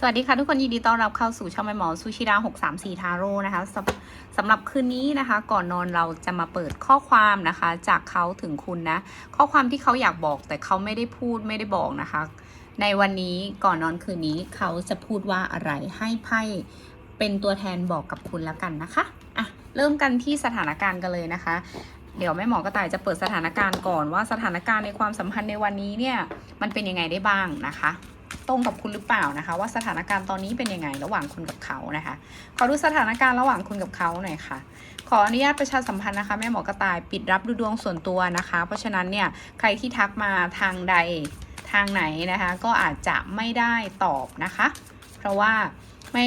สวัสดีค่ะทุกคนยินดีต้อนรับเข้าสู่ช่องแม่หมอซูชิดา634ทาโร่นะคะสำสำหรับคืนนี้นะคะ ก่อนนอนเราจะมาเปิดข้อความนะคะ จากเขาถึงคุณนะ ข้อความที่เขาอยากบอกแต่เขาไม่ได้พูดไม่ได้บอกนะคะ ในวันนี้ก่อนนอนคืนนี้เขาจะพูดว่าอะไรให้ไพ่เป็นตัวแทนบอกกับคุณแล้วกันนะคะอะเริ่มกันที่สถานการณ์กันเลยนะคะ เดี๋ยวแม่หมอกระต่ายจะเปิดสถานการณ์ก่อนว่าสถานการณ์ในความสัมพันธ์ในวันนี้เนี่ยมันเป็นยังไงได้บ้างนะคะ ตรงกับคุณหรือเปล่านะคะ ว่าสถานการณ์ตอนนี้เป็นยังไงระหว่างคุณกับเขานะคะ ขอดูสถานการณ์ระหว่างคุณกับเขาหน่อยค่ะ ขออนุญาตประชาสัมพันธ์นะคะ แม่หมอกระต่ายปิดรับดูดวงส่วนตัวนะคะ เพราะฉะนั้นเนี่ยใครที่ทักมาทางใดทางไหนนะคะ ก็อาจจะไม่ได้ตอบนะคะ เพราะว่าไม่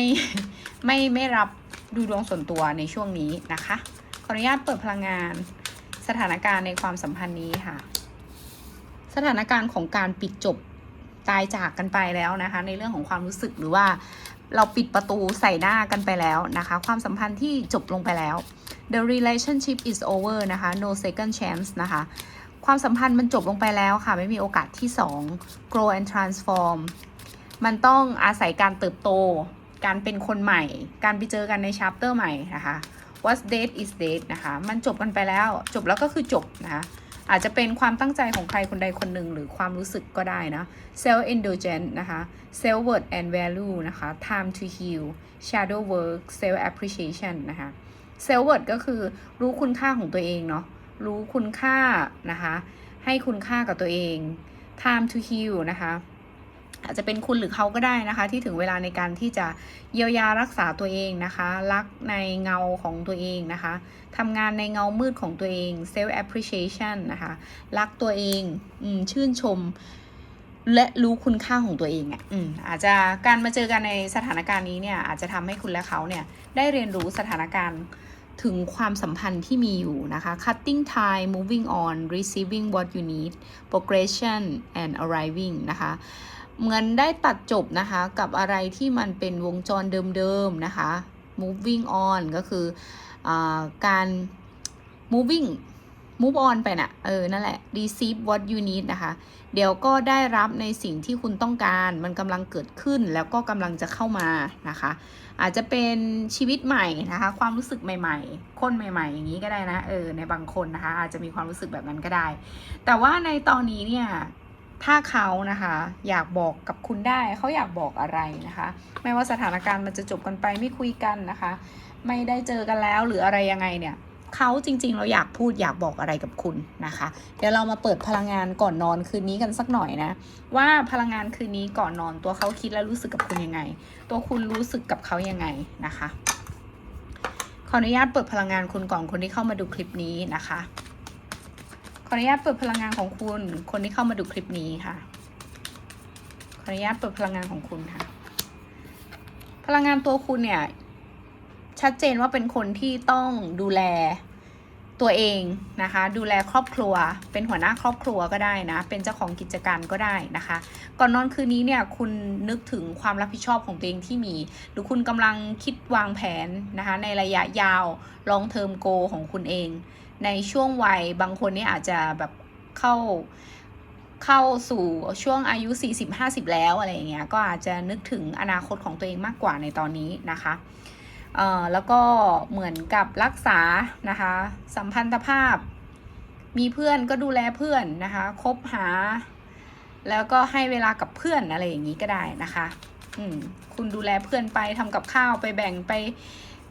ไม่ไม่รับดูดวงส่วนตัวในช่วงนี้นะคะ ขออนุญาตเปิดพลังงาน สถานการณ์ในความสัมพันธ์นี้ค่ะ สถานการณ์ของการปิดจบ ตายจากกันไปแล้วนะคะ ในเรื่องของความรู้สึกหรือว่า เราปิดประตูใส่หน้ากันไปแล้วนะคะ ความสัมพันธ์ที่จบลงไปแล้ว the relationship is over นะคะ no second chance นะคะ ความสัมพันธ์มันจบลงไปแล้วค่ะ ไม่มีโอกาสที่ 2 grow and transform มันต้องอาศัยการเติบโต การเป็นคนใหม่ การไปเจอกันในช a ปเตอร์ใหม่นะคะ What dead is dead นะคะ มันจบกันไปแล้ว จบแล้วก็คือจบนะคะ อาจจะเป็นความตั้งใจของใครคนใดคนหนึ่งหรือความรู้สึกก็ได้นะ self indulgent นะคะ self worth and value นะคะ time to heal shadow work self appreciation นะคะ self worth ก็คือรู้คุณค่าของตัวเองเนาะรู้คุณค่านะคะ ให้คุณค่ากับตัวเอง time to heal นะคะ อาจจะเป็นคุณหรือเขาก็ได้นะคะ ที่ถึงเวลาในการที่จะเยียวยารักษาตัวเองนะคะ รักในเงาของตัวเองนะคะทำงานในเงามืดของตัวเอง self appreciation นะคะรักตัวเองอืชื่นชม และรู้คุณค่าของตัวเองอะ่ะอืมอาจจะการมาเจอกันในสถานการณ์นี้เนี่ยอาจจะทำให้คุณและเขาเนี่ยได้เรียนรู้สถานการณ์ถึงความสัมพันธ์ที่มีอยู่นะคะ cutting time moving on receiving what you need progression and arriving นะคะ เหมือนได้ตัดจบนะคะ กับอะไรที่มันเป็นวงจรเดิมๆนะคะ moving on ก็คืออการ moving move on ไปนะ่ะ เออ นั่นแหละ receive what you need นะคะ เดี๋ยวก็ได้รับในสิ่งที่คุณต้องการ มันกำลังเกิดขึ้นแล้วก็กำลังจะเข้ามานะคะ อาจจะเป็นชีวิตใหม่นะคะ ความรู้สึกใหม่ ๆ คนใหม่ ๆ อย่างนี้ก็ได้นะ เออ ในบางคนนะคะ อาจจะมีความรู้สึกแบบนั้นก็ได้ แต่ว่าในตอนนี้เนี่ย ถ้าเขานะคะอยากบอกกับคุณได้เขาอยากบอกอะไรนะคะ ไม่ว่าสถานการณ์มันจะจบกันไปไม่คุยกันนะคะ ไม่ได้เจอกันแล้วหรืออะไรยังไงเนี่ยเขาจริงๆ เราอยากพูดอยากบอกอะไรกับคุณนะคะ เดี๋ยวเรามาเปิดพลังงานก่อนนอนคืนนี้กันสักหน่อยนะ ว่าพลังงานคืนนี้ก่อนนอนตัวเขาคิดและรู้สึกกับคุณยังไง ตัวคุณรู้สึกกับเขายังไงนะคะขออนุญาตเปิดพลังงานคุณก่อนคนที่เข้ามาดูคลิปนี้นะคะ ขออนุญาตเปิดพลังงานของคุณ คนที่เข้ามาดูคลิปนี้ค่ะ ขออนุญาตเปิดพลังงานของคุณค่ะ พลังงานตัวคุณเนี่ย ชัดเจนว่าเป็นคนที่ต้องดูแล ตัวเองนะคะ ดูแลครอบครัว เป็นหัวหน้าครอบครัวก็ได้นะ เป็นเจ้าของกิจการก็ได้นะคะ ก่อนนอนคืนนี้เนี่ยคุณนึกถึงความรับผิดชอบของตัวเองที่มี หรือคุณกำลังคิดวางแผนนะคะ ในระยะยาว long term goal ของคุณเอง ในช่วงวัยบางคนเนี่ยอาจจะแบบเข้าเข้าสู่ช่วงอายุ 40-50 แล้วอะไรอย่างเงี้ยก็อาจจะนึกถึงอนาคตของตัวเองมากกว่าในตอนนี้นะคะ แล้วก็เหมือนกับรักษานะคะ สัมพันธภาพ มีเพื่อนก็ดูแลเพื่อนนะคะคบหา แล้วก็ให้เวลากับเพื่อนอะไรอย่างนี้ก็ได้นะคะอืมคุณดูแลเพื่อนไปทำกับข้าวไปแบ่งไป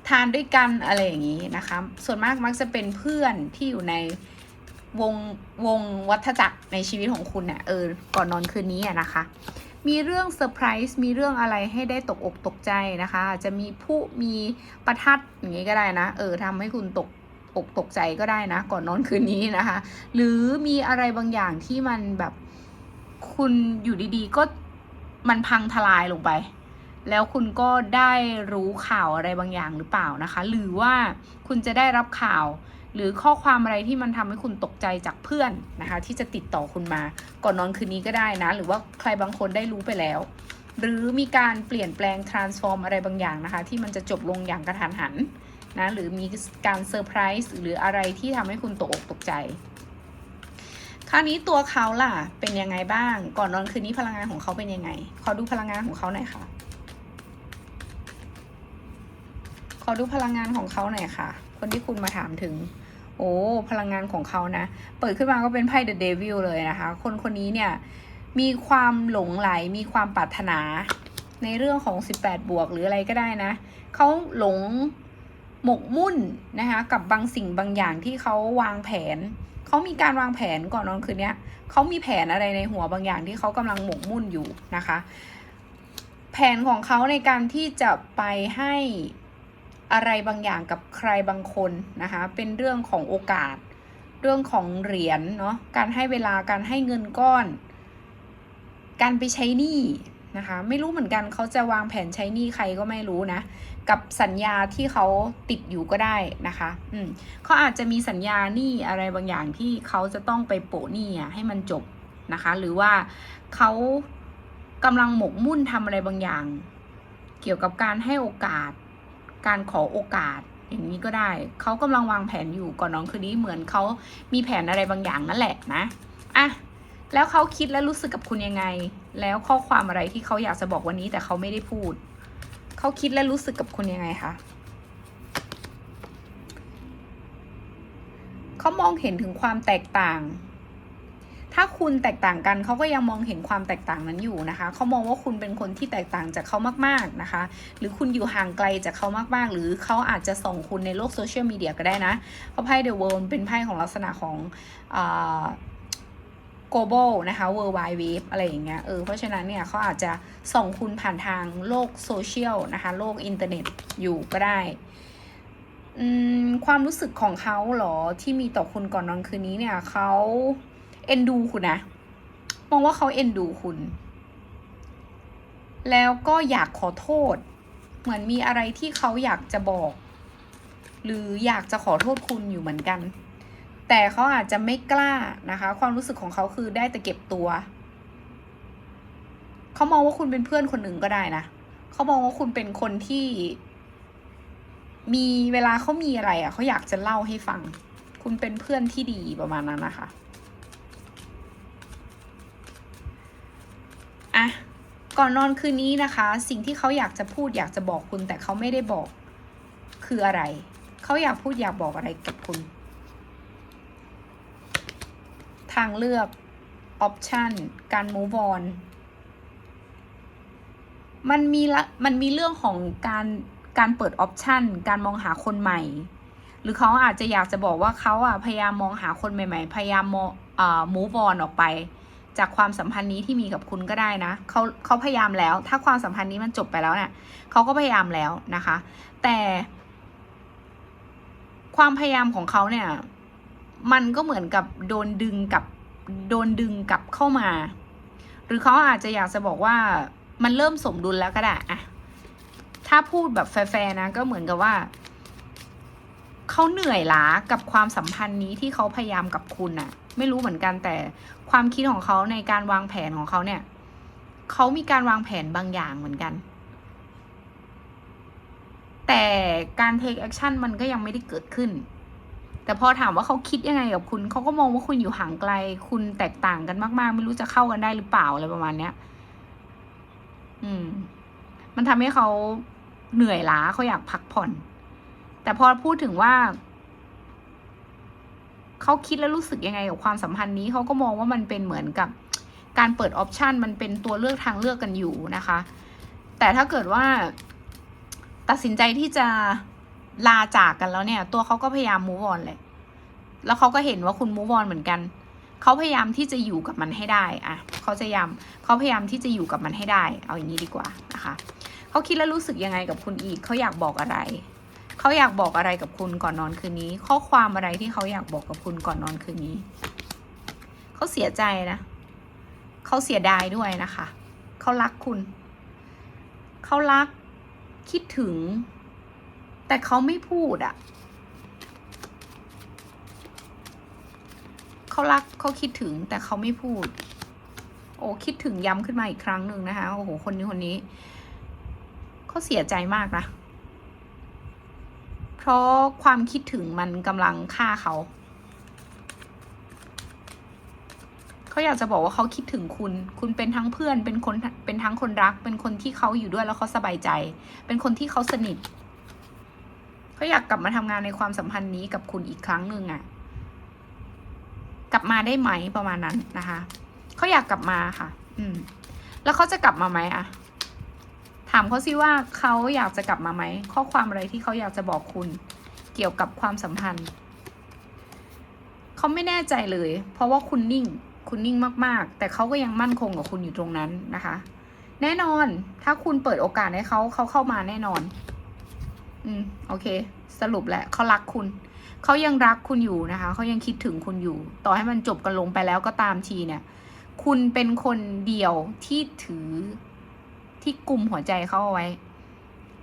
ทานด้วยกันอะไรอย่างนี้นะคะ ส่วนมากมักจะเป็นเพื่อนที่อยู่ในวงวงวัฏจักรในชีวิตของคุณเนี่ยเออก่อนนอนคืนนี้นะคะ มีเรื่องเซอร์ไพรส์มีเรื่องอะไรให้ได้ตกอกตกใจนะคะอาจจะมีผู้มีประทัดอย่างนี้ก็ได้นะ เออทำให้คุณตกอกตกใจก็ได้นะ ก่อนนอนคืนนี้นะคะ หรือมีอะไรบางอย่างที่มันแบบคุณอยู่ดีๆ ก็มันพังทลายลงไป แล้วคุณก็ได้รู้ข่าวอะไรบางอย่างหรือเปล่านะคะ หรือว่าคุณจะได้รับข่าว หรือข้อความอะไรที่มันทำให้คุณตกใจจากเพื่อนนะคะ ที่จะติดต่อคุณมา ก่อนนอนคืนนี้ก็ได้นะ หรือว่าใครบางคนได้รู้ไปแล้ว หรือมีการเปลี่ยนแปลง transform อะไรบางอย่างนะคะ ที่มันจะจบลงอย่างกระทันหันนะหรือมีการเซอร์ไพรส์หรืออะไรที่ทำให้คุณตกอกตกใจ คราวนี้ตัวเขาล่ะเป็นยังไงบ้าง ก่อนนอนคืนนี้พลังงานของเขาเป็นยังไง ขอดูพลังงานของเขาหน่อยค่ะ อดูพลังงานของเขาหน่อยค่ะ คนที่คุณมาถามถึง โอ้พลังงานของเขานะ เปิดขึ้นมาก็เป็นไพ่ The Devil เลยนะคะ คนคนนี้เนี่ยมีความหลงไหลมีความปรารถนา ในเรื่องของ 18 บวกหรืออะไรก็ได้นะเขาหลงหมกมุ่นนะคะกับบางสิ่งบางอย่างที่เขาวางแผนเขามีการวางแผนก่อนนอนคืนนี้เขามีแผนอะไรในหัวบางอย่างที่เขากำลังหมกมุ่นอยู่นะคะ แผนของเขาในการที่จะไปให้ อะไรบางอย่างกับใครบางคนนะคะ เป็นเรื่องของโอกาส เรื่องของเหรียญเนาะ การให้เวลา การให้เงินก้อน การไปใช้หนี้นะคะ ไม่รู้เหมือนกันเขาจะวางแผนใช้หนี้ใครก็ไม่รู้นะ กับสัญญาที่เขาติดอยู่ก็ได้นะคะ อืมเขาอาจจะมีสัญญาหนี้อะไรบางอย่างที่เขาจะต้องไปโปะหนี้อะให้มันจบนะคะ หรือว่าเขากำลังหมกมุ่นทำอะไรบางอย่าง เกี่ยวกับการให้โอกาส การขอโอกาสอย่างนี้ก็ได้ เขากำลังวางแผนอยู่ก่อนน้องคืนนี้เหมือนเขามีแผนอะไรบางอย่างนั่นแหละนะอะแล้วเขาคิดและรู้สึกกับคุณยังไง แล้วข้อความอะไรที่เขาอยากจะบอกวันนี้แต่เขาไม่ได้พูด เขาคิดและรู้สึกกับคุณยังไงคะเขามองเห็นถึงความแตกต่าง ถ้าคุณแตกต่างกันเขาก็ยังมองเห็นความแตกต่างนั้นอยู่นะคะเขามองว่าคุณเป็นคนที่แตกต่างจากเขามากๆนะคะ หรือคุณอยู่ห่างไกลจากเขามากๆ หรือเขาอาจจะส่งคุณในโลกโซเชียลมีเดียก็ได้นะ เพราะไพ่เดอะเวิลด์เป็นไพ่ของลักษณะของอ่า global นะคะ world wide web อะไรอย่างเงี้ย เออ เพราะฉะนั้นเนี่ยเขาอาจจะส่งคุณผ่านทางโลกโซเชียลนะคะ โลกอินเทอร์เน็ตอยู่ก็ได้ ความรู้สึกของเขาเหรอที่มีต่อคุณก่อนนอนคืนนี้เนี่ยเขา เอ็นดูคุณนะ มองว่าเขาเอ็นดูคุณ แล้วก็อยากขอโทษ เหมือนมีอะไรที่เขาอยากจะบอก หรืออยากจะขอโทษคุณอยู่เหมือนกัน แต่เขาอาจจะไม่กล้านะคะ ความรู้สึกของเขาคือได้แต่เก็บตัว เขามองว่าคุณเป็นเพื่อนคนหนึ่งก็ได้นะ เขามองว่าคุณเป็นคนที่ มีเวลาเขามีอะไรอะเขาอยากจะเล่าให้ฟัง คุณเป็นเพื่อนที่ดีประมาณนั้นนะคะอะ ก่อนนอนคืนนี้นะคะ สิ่งที่เขาอยากจะพูดอยากจะบอกคุณแต่เขาไม่ได้บอกคืออะไร เขาอยากพูดอยากบอกอะไรกับคุณ ทางเลือกออปชันการ move on มันมีละมันมีเรื่องของการการเปิดออปชันการมองหาคนใหม่ หรือเขาอาจจะอยากจะบอกว่าเขาอะพยายามมองหาคนใหม่ ๆ พยายามมองอ่า move on ออกไป จากความสัมพันธ์นี้ที่มีกับคุณก็ได้นะเขาเขาพยายามแล้ว ถ้าความสัมพันธ์นี้มันจบไปแล้วเนี่ยเขาก็พยายามแล้วนะคะ แต่ ความพยายามของเขาเนี่ย มันก็เหมือนกับโดนดึงกับโดนดึงกลับเข้ามา หรือเขาอาจจะอยากจะบอกว่ามันเริ่มสมดุลแล้วก็ได้อะถ้าพูดแบบแฟร์ๆนะ ก็เหมือนกับว่าเขาเหนื่อยล้ากับความสัมพันธ์นี้ที่เขาพยายามกับคุณน่ะ ไม่รู้เหมือนกันแต่ความคิดของเขาในการวางแผนของเขาเนี่ยเขามีการวางแผนบางอย่างเหมือนกัน แต่การ take action มันก็ยังไม่ได้เกิดขึ้น แต่พอถามว่าเขาคิดยังไงกับคุณเขาก็มองว่าคุณอยู่ห่างไกล คุณแตกต่างกันมากๆ ไม่รู้จะเข้ากันได้หรือเปล่าอะไรประมาณเนี้ย อืม มันทำให้เขาเหนื่อยล้าเขาอยากพักผ่อน แต่พอพูดถึงว่า เขาคิดแล้วรู้สึกยังไงกับความสัมพันธ์นี้เขาก็มองว่ามันเป็นเหมือนกับการเปิดออปชันมันเป็นตัวเลือกทางเลือกกันอยู่นะคะ แต่ถ้าเกิดว่า ตัดสินใจที่จะลาจากกันแล้วเนี่ย ตัวเขาก็พยายาม move on เลยแล้วเขาก็เห็นว่าคุณ move on เหมือนกันเขาพยายามที่จะอยู่กับมันให้ได้อะเขาจะพยายามเขาพยายามที่จะอยู่กับมันให้ได้ เอาอย่างนี้ดีกว่านะคะเขาคิดแล้วรู้สึกยังไงกับคุณอีกเขาอยากบอกอะไร เขาอยากบอกอะไรกับคุณก่อนนอนคืนนี้ ข้อความอะไรที่เขาอยากบอกกับคุณก่อนนอนคืนนี้ เขาเสียใจนะเขาเสียดายด้วยนะคะเขารักคุณ เขารักคิดถึง แต่เขาไม่พูดอะ่ะเขารักเขาคิดถึงแต่เขาไม่พูด โอ้คิดถึงย้ำขึ้นมาอีกครั้งหนึ่งนะคะโอ้โหคนนี้คนนี้เขาเสียใจมากนะ ราะความคิดถึงมันกำลังฆ่าเขาเขาอยากจะบอกว่าเขาคิดถึงคุณ คุณเป็นทั้งเพื่อน เป็นคน เป็นทั้งคนรัก เป็นคนที่เขาอยู่ด้วยแล้วเขาสบายใจ เป็นคนที่เขาสนิทเขาอยากกลับมาทำงานในความสัมพันธ์นี้กับคุณอีกครั้งหนึ่งอะกลับมาได้ไหมประมาณนั้นนะคะเขาอยากกลับมาค่ะ อืม แล้วเขาจะกลับมาไหมอะถามเขาสิว่าเขาอยากจะกลับมาไหม ข้อความอะไรที่เขาอยากจะบอกคุณ เกี่ยวกับความสัมพันธ์ เขาไม่แน่ใจเลย เพราะว่าคุณนิ่ง คุณนิ่งมากๆ แต่เขาก็ยังมั่นคงกับคุณอยู่ตรงนั้นนะคะ แน่นอน ถ้าคุณเปิดโอกาสให้เขาเขาเข้ามาแน่นอน อืม โอเค สรุปแหละเขารักคุณ เขายังรักคุณอยู่นะคะ เขายังคิดถึงคุณอยู่ ต่อให้มันจบกันลงไปแล้วก็ตามทีเนี่ย คุณเป็นคนเดียวที่ถือ ที่กลุ่มหัวใจเขาเอาไว้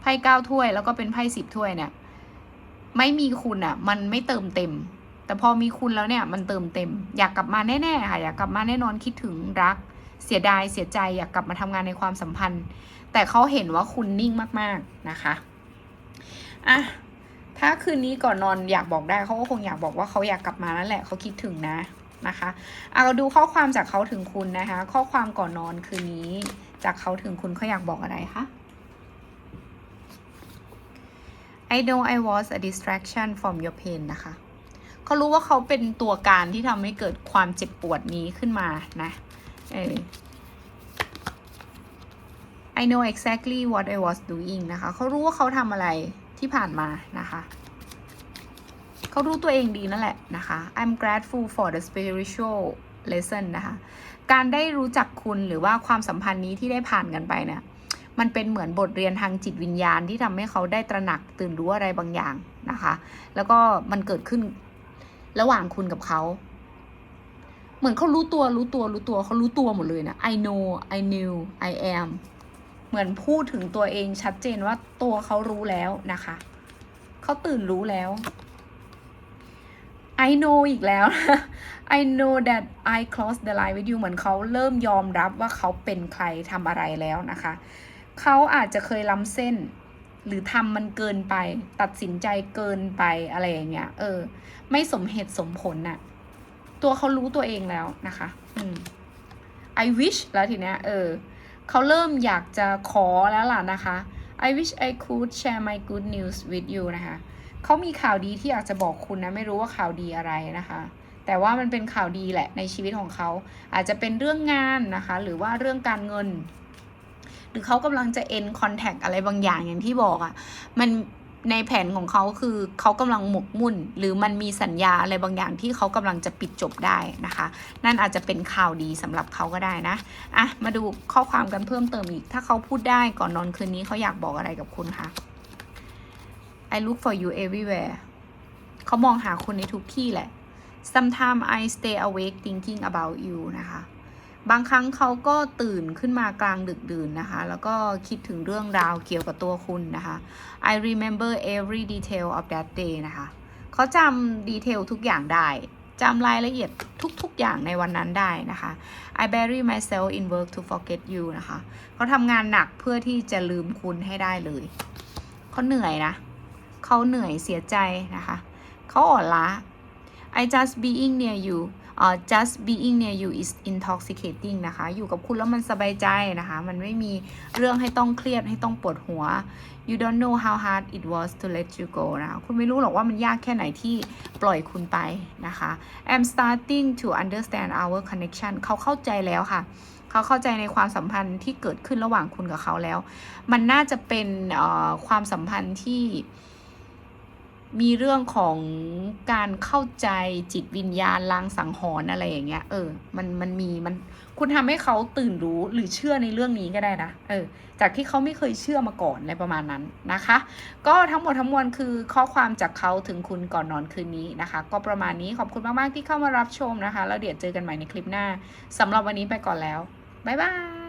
ไพ่เก้าถ้วยแล้วก็เป็นไพ่สิบถ้วยเนี่ย ไม่มีคุณอะ่ะ มันไม่เติมเต็ม แต่พอมีคุณแล้วเนี่ย มันเติมเต็ม อยากกลับมาแน่ๆค่ะ อยากกลับมาแน่นอนคิดถึงรัก เสียดายเสียใจอยากกลับมาทำงานในความสัมพันธ์ แต่เขาเห็นว่าคุณนิ่งมาก ๆนะคะอะถ้าคืนนี้ก่อนนอนอยากบอกได้เขาก็คงอยากบอกว่าเขาอยากกลับมานั่นแหละเขาคิดถึงนะนะคะเอาดูข้อความจากเขาถึงคุณนะคะ ข้อความก่อนนอนคืนนี้ จากเขาถึงคุณเขาอยากบอกอะไรคะ I know I was a distraction from your pain นะคะเขารู้ว่าเขาเป็นตัวการที่ทำให้เกิดความเจ็บปวดนี้ขึ้นมานะเออ I know exactly what I was doing นะคะเขารู้ว่าเขาทำอะไรที่ผ่านมานะคะเขารู้ตัวเองดีนั่นแหละนะคะ I'm grateful for the spiritual lesson นะคะ การได้รู้จักคุณหรือว่าความสัมพันธ์นี้ที่ได้ผ่านกันไปเนี่ยมันเป็นเหมือนบทเรียนทางจิตวิญญาณที่ทำให้เขาได้ตระหนักตื่นรู้อะไรบางอย่างนะคะ แล้วก็มันเกิดขึ้นระหว่างคุณกับเขา เหมือนเขารู้ตัวรู้ตัวรู้ตัวเขารู้ตัวหมดเลยนะ I know I knew I am เหมือนพูดถึงตัวเองชัดเจนว่าตัวเขารู้แล้วนะคะ เขาตื่นรู้แล้ว I know อีกแล้ว I know that I crossed the line with you เหมือนเขาเริ่มยอมรับว่าเขาเป็นใครทำอะไรแล้วนะคะ เขาอาจจะเคยล้ำเส้น หรือทำมันเกินไป ตัดสินใจเกินไปอะไรอย่างเงี้ย เออ ไม่สมเหตุสมผลน่ะ ตัวเขารู้ตัวเองแล้วนะคะ อืม I wish แล้วทีเนี้ย เออ เขาเริ่มอยากจะขอแล้วล่ะนะคะ I wish I could share my good news with you นะคะ เขามีข่าวดีที่อยากจะบอกคุณนะ ไม่รู้ว่าข่าวดีอะไรนะคะ แต่ว่ามันเป็นข่าวดีแหละในชีวิตของเขา อาจจะเป็นเรื่องงานนะคะ หรือว่าเรื่องการเงิน หรือเขากำลังจะ end contact อะไรบางอย่างอย่างที่บอกอะ่ะ มันในแผนของเขาคือเขากำลังหมกมุ่น หรือมันมีสัญญาอะไรบางอย่างที่เขากำลังจะปิดจบได้นะคะ นั่นอาจจะเป็นข่าวดีสำหรับเขาก็ได้นะอะมาดูข้อความกันเพิ่มเติมอีก ถ้าเขาพูดได้ก่อนนอนคืนนี้เขาอยากบอกอะไรกับคุณคะ I look for you everywhere เขามองหาคุณในทุกที่แหละ Sometimes I stay awake thinking about you นะคะ บางครั้งเขาก็ตื่นขึ้นมากลางดึกดื่นนะคะ แล้วก็คิดถึงเรื่องราวเกี่ยวกับตัวคุณนะคะ I remember every detail of that day นะคะ เขาจำดีเทลทุกอย่างได้ จำรายละเอียดทุกๆอย่างในวันนั้นได้นะคะ I bury myself in work to forget you นะคะ เขาทำงานหนักเพื่อที่จะลืมคุณให้ได้เลย เขาเหนื่อยนะ เขาเหนื่อยเสียใจนะคะเขาอ่อนล้า I just being near you เอ่อ just being near you is intoxicating นะคะ อยู่กับคุณแล้วมันสบายใจนะคะ มันไม่มีเรื่องให้ต้องเครียดให้ต้องปวดหัว you don't know how hard it was to let you go นะคะคุณไม่รู้หรอกว่ามันยากแค่ไหนที่ปล่อยคุณไปนะคะ I'm starting to understand our connection เขาเข้าใจแล้วค่ะ เขาเข้าใจในความสัมพันธ์ที่เกิดขึ้นระหว่างคุณกับเขาแล้ว มันน่าจะเป็นเอ่อความสัมพันธ์ที่ มีเรื่องของการเข้าใจจิตวิญญาณลางสังหรณ์อะไรอย่างเงี้ย เออ มันมันมีมันคุณทำให้เขาตื่นรู้หรือเชื่อในเรื่องนี้ก็ได้นะ เออ จากที่เขาไม่เคยเชื่อมาก่อนอะไรประมาณนั้นนะคะ ก็ทั้งหมดทั้งมวลคือข้อความจากเขาถึงคุณก่อนนอนคืนนี้นะคะ ก็ประมาณนี้ขอบคุณมาก ๆ ที่เข้ามารับชมนะคะ แล้วเดี๋ยวเจอกันใหม่ในคลิปหน้าสำหรับวันนี้ไปก่อนแล้วบ๊ายบาย